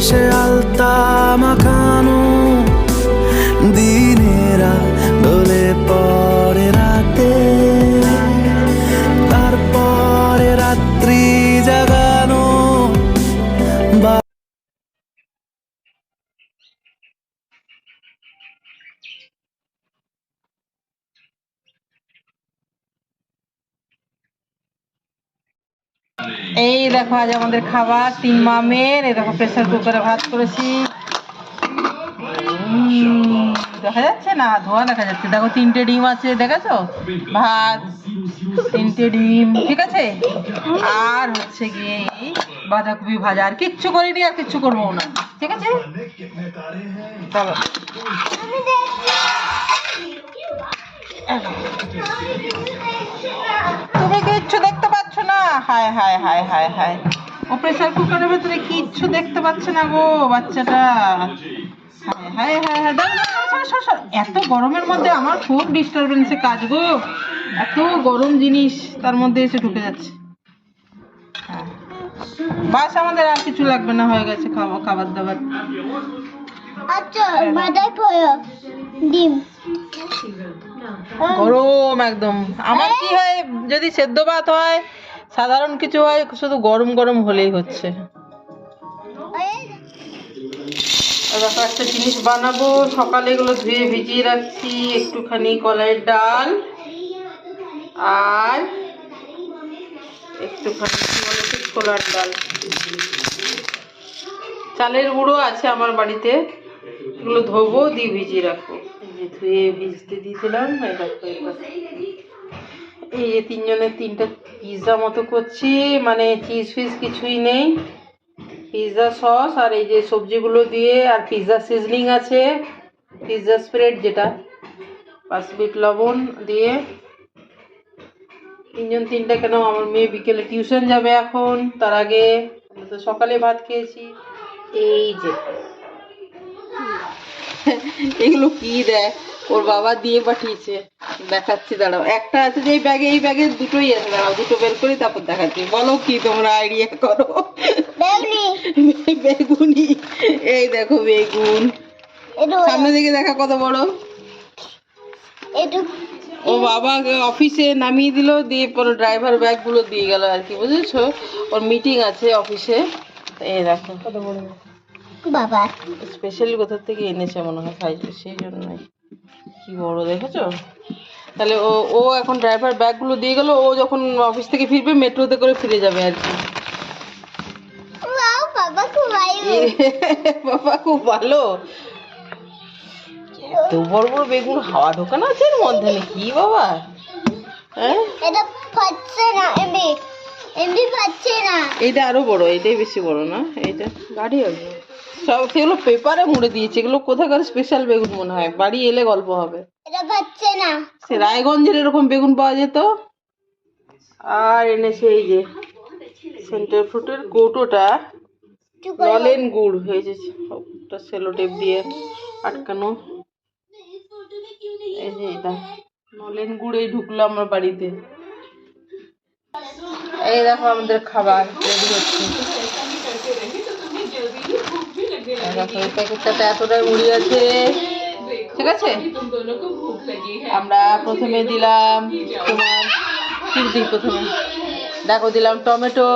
সে আলতা মাখানো এই দেখো আজ আমাদের খাবার তিন মামের এই দেখো প্রেসার কুকারে ভাত করেছি। দেখা যাচ্ছে না ধোয়া দেখা যাচ্ছে। দেখো তিনটে ডিম আছে দেখেছ? ভাত তিনটে ডিম ঠিক আছে? আর হচ্ছে গিয়ে বাঁধাকপি ভাজা। আর কিচ্ছু করিনি আর কিচ্ছু করব না ঠিক আছে? চলো। তুমি কিচ্ছু দেখতে হায় হায় হায় হায় হায়। ও প্রেসার কুকারের ভেতরে কিচ্ছু দেখতে পাচ্ছে না গো বাচ্চাটা। হায় হায় হায় হায়। এত গরমের মধ্যে আমার খুব ডিস্টারবেন্সে কাজ গো। এত গরম জিনিস তার মধ্যে এসে ঢুকে যাচ্ছে। হ্যাঁ। বাস আমাদের আর কিছু লাগবে না হয়ে গেছে খাওয়া খাবার দাবার। আচ্ছা ডিম। গরম একদম। আমার কি হয় যদি সেদ্ধ ভাত হয় সাধারণ কিছু হয়, শুধু গরম গরম হলেই হচ্ছে। একটা জিনিস বানাবো, সকালে এগুলো ধুয়ে ভিজিয়ে রাখছি, একটুখানি কলাইয়ের ডাল আর একটুখানি ছোলার ডাল। চালের গুঁড়ো আছে আমার বাড়িতে, এগুলো ধোবো, দিয়ে ভিজিয়ে রাখব। ধুয়ে ভিজতে দিয়েছিলাম এই এই যে তিনজনের তিনটা পিৎজা মতো করছি মানে চিজ ফিজ কিছুই নেই। পিৎজা সস আর এই যে সবজিগুলো দিয়ে আর পিৎজা সিজনিং আছে পিৎজা স্প্রেড যেটা, পাঁচ বিট লবণ দিয়ে। তিনজন তিনটা কেন? আমার মেয়ে বিকেলে টিউশন যাবে এখন, তার আগে তো সকালে ভাত খেয়েছি। এই যে। এগুলো কি দেয় ওর বাবা দিয়ে পাঠিয়েছে। দেখাচ্ছি দাঁড়াও। একটা আছে যে এই ব্যাগে এই ব্যাগে দুটোই আছে। দাঁড়াও দুটো বের করি তারপর দেখাচ্ছি। বলো কি তোমরা আইডিয়া করো? বেগুনি। এই দেখো বেগুন। সামনে দিকে দেখা কত বড়? ও বাবাকে অফিসে নামিয়ে দিল দিয়ে পরে ড্রাইভার ব্যাগগুলো দিয়ে গেল আর কি বুঝেছ? ওর মিটিং আছে অফিসে। এই দেখো। কত বড় বাবা। স্পেশালি কোথা থেকে এনেছে মনে হয় সেই জন্যই। কি বড় দেখেছ? তাহলে ও ও এখন ড্রাইভার ব্যাগগুলো দিয়ে গেল ও যখন অফিস থেকে ফিরবে মেট্রোতে করে ফিরে যাবে আর কি। বাবা খুব ভালো। এত বড় বড় বেগুন হাওয়া ঢোকানো আছে এর মধ্যে নাকি? বাবা? হ্যাঁ? এটা ফাটছে না এমবি এমবি ফাটছে না। এইটা আরও বড় এটাই বেশি বড় না? এইটা গাড়ি হবে। সব সেগুলো পেপারে মুড়ে দিয়েছে এগুলো কোথাকার স্পেশাল বেগুন মনে হয়? বাড়ি এলে গল্প হবে। এটা ফাটছে না। সে রায়গঞ্জের এরকম বেগুন পাওয়া যেত? আর এনেছে এই যে সেন্টার ফ্রুটের কৌটোটা নলেন গুড় হয়েছে ওটা সেলো টেপ দিয়ে আটকানো। এই যে এটা নলেন গুড় ঢুকলো আমার বাড়িতে। এই দেখো আমাদের খাবার রেডি হচ্ছে। এই দেখো প্যাকেটটাতে এতটাই মুড়ি আছে। ঠিক আছে? আমরা প্রথমে দিলাম তোমার কি দিই প্রথমে। দেখো দিলাম টমেটো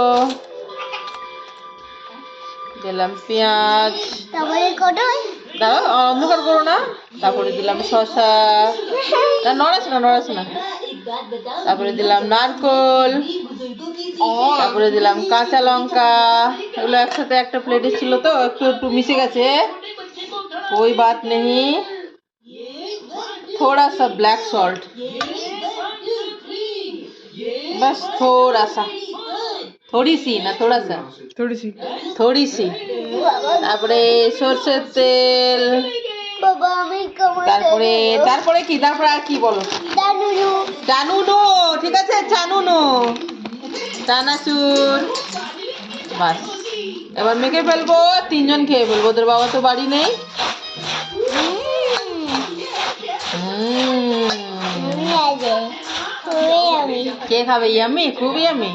দিলাম পেঁয়াজ। দাঁড়াও অন্ধকার করো না। তারপরে দিলাম শসা। না নড়াস না নড়াস না। তারপরে দিলাম নারকোল। তারপরে দিলাম কাঁচা লঙ্কা এগুলো একসাথে একটা প্লেটে ছিল তো একটু একটু মিশে গেছে कोई बात नहीं थोड़ा सा ब्लैक सॉल्ट बस थोड़ा सा थोड़ी सी ना थोड़ा सा थोड़ी सी थोड़ी सी তারপরে সর্ষের তেল বাবা আমি কেমন তারপরে তারপরে কি তারপরে আর কি বলো দানুনু চানুনো ঠিক আছে চানুনো চানাচুর বাস। এবার মেখে ফেলব, তিনজন খেয়ে ফেলব। ওদের বাবা তো বাড়ি নেই। কে খাবে? ইয়ামি? খুবই আমি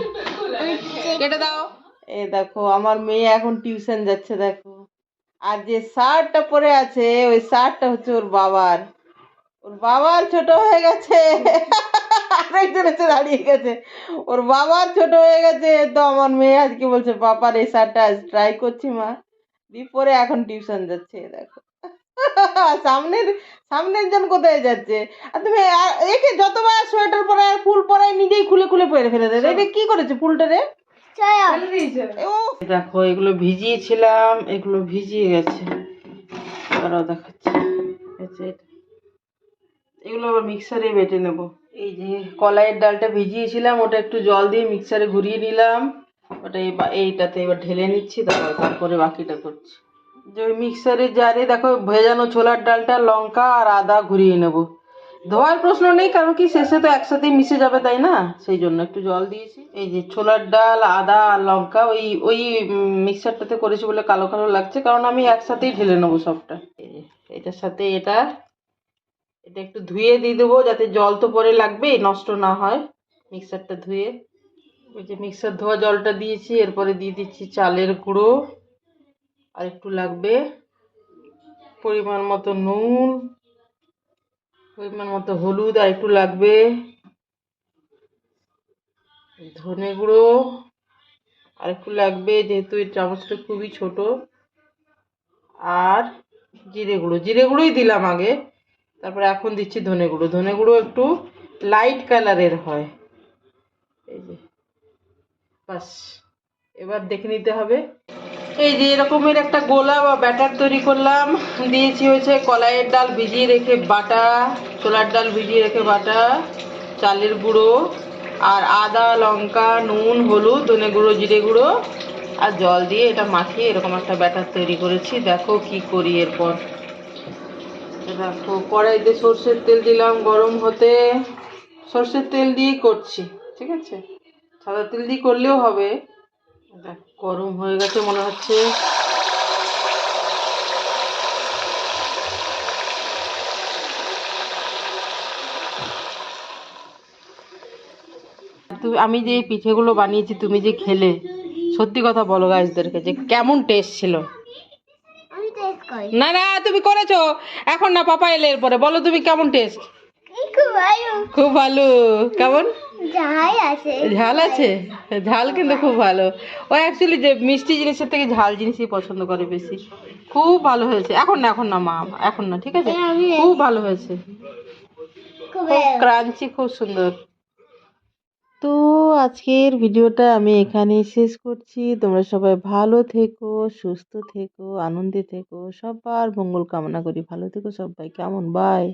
কেটে দাও। এ দেখো, আমার মেয়ে এখন টিউশন যাচ্ছে, দেখো। আর যে শার্টটা পরে আছে, ওই শার্টটা হচ্ছে ওর বাবার। ওর বাবার ছোট হয়ে গেছে। আরেকজন এসে দাঁড়িয়ে গেছে। ওর বাবার ছোট হয়ে গেছে তো আমার মেয়ে আজকে বলছে পাপার এই শার্টটা আজ ট্রাই করছি মা। দিয়ে পরে এখন টিউশন যাচ্ছে দেখো। সামনের সামনের জন কোথায় যাচ্ছে? আর তুমি একে যতবার সোয়েটার পরে আর ফুল পরায় নিজেই খুলে খুলে পরে ফেলে দেয়। এটা কি করেছে ফুলটা রে? ও দেখো এগুলো ভিজিয়েছিলাম এগুলো ভিজিয়ে গেছে। আরও দেখাচ্ছি। এটা। এগুলো আবার মিক্সারে বেটে নেব। এই যে কলাইয়ের ডালটা ভিজিয়েছিলাম, ওটা একটু জল দিয়ে মিক্সারে ঘুরিয়ে নিলাম। ওটা এইটাতে এবার ঢেলে নিচ্ছি, তারপর বাকিটা করছি। যে ওই মিক্সারে জারে দেখো, ভেজানো ছোলার ডালটা, লঙ্কা আর আদা ঘুরিয়ে নেব। ধোয়ার প্রশ্ন নেই, কারণ কি শেষে তো একসাথেই মিশে যাবে, তাই না? সেই জন্য একটু জল দিয়েছি। এই যে ছোলার ডাল, আদা আর লঙ্কা, ওই ওই মিক্সারটাতে করেছি বলে কালো কালো লাগছে, কারণ আমি একসাথেই ঢেলে নেব সবটা। এটার সাথে এটা এটা একটু ধুয়ে দিয়ে দেবো যাতে জল তো পরে লাগবেই, নষ্ট না হয়। মিক্সারটা ধুয়ে, ওই যে মিক্সার ধোয়া জলটা দিয়েছি, এরপরে দিয়ে দিচ্ছি চালের গুঁড়ো। আর একটু লাগবে পরিমাণ মতো নুন, পরিমাণ মতো হলুদ, আর একটু লাগবে ধনে গুঁড়ো। আর একটু লাগবে যেহেতু এই চামচটা খুবই ছোট, আর জিরে গুঁড়ো। জিরে গুঁড়োই দিলাম আগে। তারপরে এখন দিচ্ছি ধনে গুঁড়ো। ধনে গুঁড়ো একটু লাইট কালারের হয়। এই যে, বাস। এবার দেখে নিতে হবে। এই যে এরকমের একটা গোলা বা ব্যাটার তৈরি করলাম। দিয়েছি হচ্ছে কলাইয়ের ডাল ভিজিয়ে রেখে বাটা, ছোলার ডাল ভিজিয়ে রেখে বাটা, চালের গুঁড়ো, আর আদা, লঙ্কা, নুন, হলুদ, ধনে গুঁড়ো, জিরে গুঁড়ো, আর জল দিয়ে এটা মাখিয়ে এরকম একটা ব্যাটার তৈরি করেছি। দেখো কি করি এরপর। দেখো কড়াইতে সর্ষের তেল দিলাম, গরম হতে সর্ষের তেল দিয়েই করছি, ঠিক আছে? সাদা তেল দিয়ে করলেও হবে। দেখ গরম হয়ে গেছে মনে হচ্ছে। তুমি, আমি যে পিঠেগুলো বানিয়েছি, তুমি যে খেলে, সত্যি কথা বলো গাছদেরকে যে কেমন টেস্ট ছিল। না না তুমি করেছ। এখন না পাপা এলে এরপরে। বলো তুমি কেমন টেস্ট খুব ভালো। খুব ভালো। কেমন? ঝাল আছে। ঝাল কিন্তু খুব ভালো। ও অ্যাকচুয়ালি যে মিষ্টি জিনিসের থেকে ঝাল জিনিসই পছন্দ করে বেশি। খুব ভালো হয়েছে। এখন না এখন না মা। এখন না ঠিক আছে? খুব ভালো হয়েছে। খুব ক্রাঞ্চি খুব সুন্দর। তো আজকের ভিডিওটা আমি এখানেই শেষ করছি। তোমরা সবাই ভালো থেকো, সুস্থ থেকো, আনন্দে থেকো, সবার মঙ্গল কামনা করি। ভালো থেকো সবাই, কেমন? বাই